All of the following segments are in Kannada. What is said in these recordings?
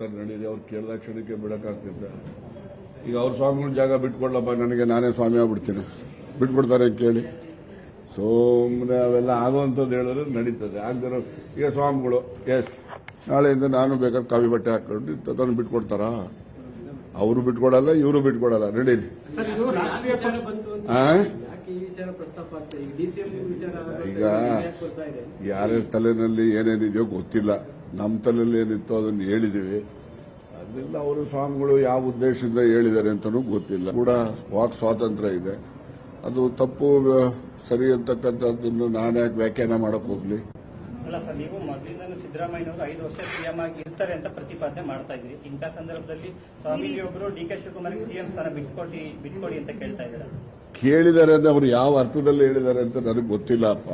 ಹೋಗ್ತಾರೆ ನಡೀರಿ ಅವ್ರು ಕೇಳಿದ ಕ್ಷಣಕ್ಕೆ ಬಿಡಕ್ಕಾಗ್ತಿದ್ದೆ ಈಗ ಅವ್ರ ಸ್ವಾಮಿಗಳ ಜಾಗ ಬಿಟ್ಕೊಡ್ಲಪ್ಪ ನನಗೆ ನಾನೇ ಸ್ವಾಮಿ ಆಗ್ಬಿಡ್ತೀನಿ. ಬಿಟ್ಬಿಡ್ತಾರೆ ಕೇಳಿ. ಸುಮ್ಮನೆ ಅವೆಲ್ಲ ಆಗುವಂಥದ್ದು ಹೇಳಿದ್ರೆ ನಡೀತದೆ. ಆಗದಿರೋ ಈಗ ಸ್ವಾಮಿಗಳು ಎಸ್ ನಾಳೆಯಿಂದ ನಾನು ಬೇಕಾದ್ರೆ ಕಾವಿ ಬಟ್ಟೆ ಹಾಕೊಂಡು ತಂದು ಬಿಟ್ಕೊಡ್ತಾರಾ? ಅವರು ಬಿಟ್ಕೊಡಲ್ಲ ಇವರು ಬಿಟ್ಕೊಡಲ್ಲ. ನಡೀರಿ. ಈಗ ಯಾರ್ಯಾರ ತಲೆನಲ್ಲಿ ಏನೇನಿದೆಯೋ ಗೊತ್ತಿಲ್ಲ. ನಮ್ಮ ತಲೆಯಲ್ಲಿ ಏನಿತ್ತು ಅದನ್ನು ಹೇಳಿದ್ದೀವಿ ಅದರಿಂದ ಅವರು ಸ್ವಾಮಿಗಳು ಯಾವ ಉದ್ದೇಶದಿಂದ ಹೇಳಿದ್ದಾರೆ ಅಂತಲೂ ಗೊತ್ತಿಲ್ಲ. ಕೂಡ ವಾಕ್ ಸ್ವಾತಂತ್ರ್ಯ ಇದೆ. ಅದು ತಪ್ಪು ಸರಿ ಅಂತಕ್ಕಂಥದ್ದನ್ನು ನಾನು ಯಾಕೆ ವ್ಯಾಖ್ಯಾನ ಮಾಡಕ್ ಹೋಗ್ಲಿ? ಅಲ್ಲ ಸರ್ ನೀವು ಮೊದಲಿಂದಲೂ ಸಿದ್ದರಾಮಯ್ಯನವರು ಐದು ವರ್ಷ ಸಿಎಂ ಆಗಿ ಇರ್ತಾರೆ ಅಂತ ಪ್ರತಿಪಾದನೆ ಮಾಡ್ತಾ ಇದ್ರಿ ಇಂಥ ಸಂದರ್ಭದಲ್ಲಿ ಸ್ವಾಮೀಜಿ ಒಬ್ಬರು ಡಿ ಕೆ ಶಿವಕುಮಾರ್ಗೆ ಸಿಎಂ ಸ್ಥಾನ ಬಿಟ್ಕೊಡಿ ಬಿಟ್ಕೊಡಿ ಅಂತ ಕೇಳ್ತಾ ಇದ್ದಾರೆ? ಕೇಳಿದ್ದಾರೆ ಅಂದ್ರೆ ಅವರು ಯಾವ ಅರ್ಥದಲ್ಲಿ ಹೇಳಿದ್ದಾರೆ ಅಂತ ನನಗೆ ಗೊತ್ತಿಲ್ಲಪ್ಪ.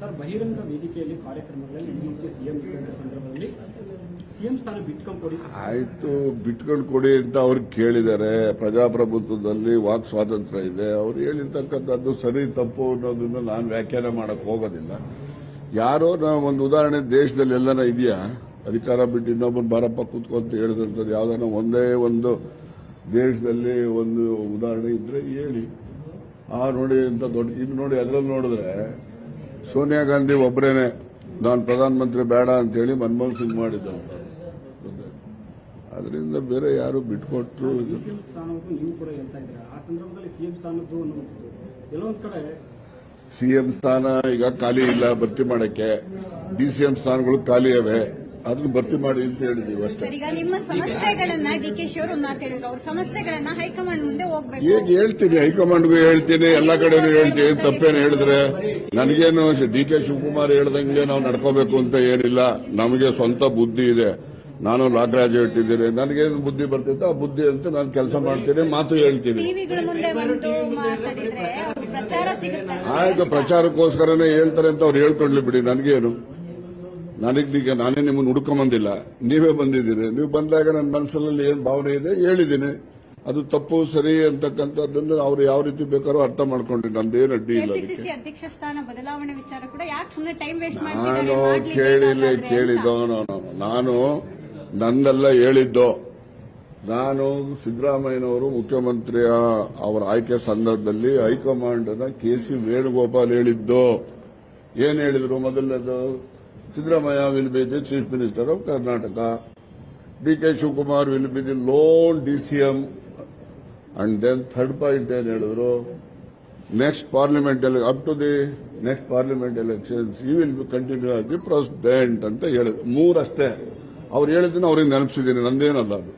ಸರ್, ಬಹಿರಂಗ ವೇದಿಕೆಯಲ್ಲಿ ಕಾರ್ಯಕ್ರಮಗಳಲ್ಲಿ ಸಿಎಂ ಸಂದರ್ಭದಲ್ಲಿ ಸಿಎಂ ಸ್ಥಾನ ಬಿಟ್ಕೊಂಡ್ಕೊಡಿ ಆಯ್ತು, ಬಿಟ್ಕೊಂಡು ಕೊಡಿ ಅಂತ ಅವ್ರು ಕೇಳಿದ್ದಾರೆ. ಪ್ರಜಾಪ್ರಭುತ್ವದಲ್ಲಿ ವಾಕ್ ಸ್ವಾತಂತ್ರ್ಯ ಇದೆ. ಅವ್ರು ಹೇಳಿರ್ತಕ್ಕಂಥದ್ದು ಸರಿ, ತಪ್ಪು ಅನ್ನೋದನ್ನ ನಾನು ವ್ಯಾಖ್ಯಾನ ಮಾಡಕ್ ಹೋಗೋದಿಲ್ಲ. ಯಾರೋ ನಾವು ಒಂದು ಉದಾಹರಣೆ ದೇಶದಲ್ಲಿ ಎಲ್ಲನ ಇದೆಯಾ? ಅಧಿಕಾರ ಬಿಟ್ಟು ಇನ್ನೊಬ್ಬರು ಬಾರಪ್ಪ ಕೂತ್ಕೊಂತ ಹೇಳಿದಂಥದ್ದು ಯಾವ್ದಾನ ಒಂದೇ ಒಂದು ದೇಶದಲ್ಲಿ ಒಂದು ಉದಾಹರಣೆ ಇದ್ರೆ ಹೇಳಿ. ಆ ನೋಡಿ ಅಂತ ದೊಡ್ಡ ಇದು ನೋಡಿ ಅದ್ರಲ್ಲಿ ನೋಡಿದ್ರೆ ಸೋನಿಯಾ ಗಾಂಧಿ ಒಬ್ಬರೇನೆ ನಾನು ಪ್ರಧಾನಮಂತ್ರಿ ಬೇಡ ಅಂತೇಳಿ ಮನಮೋಹನ್ ಸಿಂಗ್ ಮಾಡಿದ್ದು ಅದರಿಂದ ಬೇರೆ ಯಾರು ಬಿಟ್ಕೊಟ್ರು ಸಿಎಂ ಸ್ಥಾನ ಈಗ ಖಾಲಿ ಇಲ್ಲ ಭರ್ತಿ ಮಾಡಕ್ಕೆ. ಡಿಸಿಎಂ ಸ್ಥಾನಗಳು ಖಾಲಿ ಇವೆ. ಅದನ್ನ ಭರ್ತಿ ಮಾಡಿ ಅಂತ ಹೇಳಿದೀವಿ ಅಷ್ಟೇ. ಈಗ ನಿಮ್ಮ ಸಮಸ್ಯೆಗಳನ್ನ ಡಿ ಕೆ ಶಿ ಅವರು ಮಾತಾಡಿದ್ರು. ಅವ್ರ ಸಮಸ್ಯೆಗಳನ್ನ ಹೈಕಮಾಂಡ್ ಮುಂದೆ ಹೋಗ್ಬೇಕು. ಈಗ ಹೇಳ್ತೀನಿ ಹೈಕಮಾಂಡ್ಗೂ ಹೇಳ್ತೀನಿ ಎಲ್ಲಾ ಕಡೆನೂ ಹೇಳ್ತೀನಿ. ತಪ್ಪೇನು ಹೇಳಿದ್ರೆ? ನನಗೇನು ಡಿ ಕೆ ಶಿವಕುಮಾರ್ ಹೇಳ್ದಂಗೆ ನಾವು ನಡ್ಕೋಬೇಕು ಅಂತ ಏನಿಲ್ಲ. ನಮಗೆ ಸ್ವಂತ ಬುದ್ಧಿ ಇದೆ. ನಾನು ಲಾ ಗ್ರಾಜುಯೇಟ್ ಇದ್ದೀನಿ. ನನಗೇನು ಬುದ್ಧಿ ಬರ್ತಿತ್ತು ಆ ಬುದ್ಧಿ ಅಂತ ನಾನು ಕೆಲಸ ಮಾಡ್ತೀನಿ ಮಾತು ಹೇಳ್ತೀನಿ. ಆಯ್ತು ಪ್ರಚಾರಕ್ಕೋಸ್ಕರನೇ ಹೇಳ್ತಾರೆ ಅಂತ ಅವ್ರು ಹೇಳ್ಕೊಂಡ್ಲಿ ಬಿಡಿ ನನಗೇನು. ನನಗೀಗ ನಾನೇ ನಿಮ್ಮನ್ನು ಹುಡ್ಕೊಂಬಂದಿಲ್ಲ ನೀವೇ ಬಂದಿದ್ದೀರಿ. ನೀವು ಬಂದಾಗ ನನ್ನ ಮನಸ್ಸಲ್ಲಿ ಏನು ಭಾವನೆ ಇದೆ ಹೇಳಿದ್ದೀನಿ. ಅದು ತಪ್ಪು ಸರಿ ಅಂತಕ್ಕಂಥದ್ದನ್ನು ಅವ್ರು ಯಾವ ರೀತಿ ಬೇಕಾದ್ರೂ ಅರ್ಥ ಮಾಡ್ಕೊಂಡ್ರಿ. ನಂದೇನು ಅಡ್ಡಿ ಇಲ್ಲ ನಾನು ಕೇಳಿಲ್ಲ ಕೇಳಿದ್ದೋ ನಾನು ನಾನು ನಂದೆಲ್ಲ ಹೇಳಿದ್ದೋ. ನಾನು ಸಿದ್ದರಾಮಯ್ಯನವರು ಮುಖ್ಯಮಂತ್ರಿಯ ಅವರ ಆಯ್ಕೆ ಸಂದರ್ಭದಲ್ಲಿ ಹೈಕಮಾಂಡ್ ಕೆ ಸಿ ವೇಣುಗೋಪಾಲ್ ಹೇಳಿದ್ದು. ಏನ್ ಹೇಳಿದ್ರು? ಮೊದಲನೇದು Siddaramaiah will be the chief minister Karnataka. B K Shivakumar will be the lone, D C and then third point ಏನ್ ಹೇಳಿದ್ರು next parliament up to the next parliament elections ಈ will be continue as the president ಅಂತ ಹೇಳಿದ್ರು. ಮೂರಷ್ಟೇ. ಅವ್ರು ಹೇಳಿದ್ದನ್ನ ಅವ್ರಿಗೆ ನೆನಪಿಸಿದ್ದೀನಿ, ನಂದೇನಲ್ಲ ಅದು.